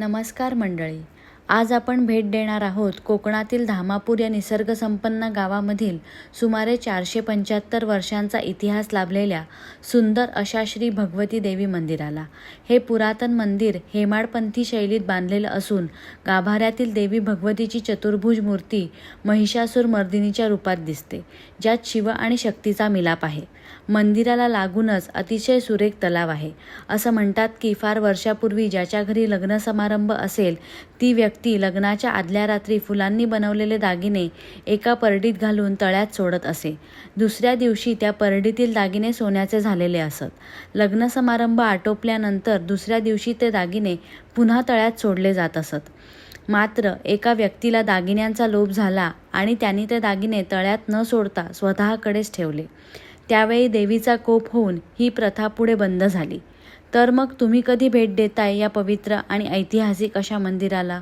नमस्कार मंडळी. आज आपण भेट देणार आहोत कोकणातील धामापूर या निसर्गसंपन्न गावामधील सुमारे चारशे पंच्याहत्तर वर्षांचा इतिहास लाभलेल्या सुंदर अशा श्री भगवती देवी मंदिराला. हे पुरातन मंदिर हेमाडपंथी शैलीत बांधलेलं असून गाभाऱ्यातील देवी भगवतीची चतुर्भुज मूर्ती महिषासूर मर्दिनीच्या रूपात दिसते ज्यात शिव आणि शक्तीचा मिलाप आहे. मंदिराला लागूनच अतिशय सुरेख तलाव आहे. असं म्हणतात की फार वर्षापूर्वी ज्याच्या घरी लग्न समारंभ असेल ती व्यक्ती लग्नाच्या आदल्या रात्री फुलांनी बनवलेले दागिने एका परडीत घालून तळ्यात सोडत असे. दुसऱ्या दिवशी त्या परडीतील दागिने सोन्याचे झालेले असत. लग्न समारंभ आटोपल्यानंतर दुसऱ्या दिवशी ते दागिने पुन्हा तळ्यात सोडले जात असत. मात्र एका व्यक्तीला दागिन्यांचा लोभ झाला आणि त्यांनी ते दागिने तळ्यात न सोडता स्वतःकडेच ठेवले. त्यावेळी देवीचा कोप होऊन ही प्रथा पुढे बंद झाली. तर मग तुम्ही कधी भेट देताय या पवित्र आणि ऐतिहासिक अशा मंदिराला?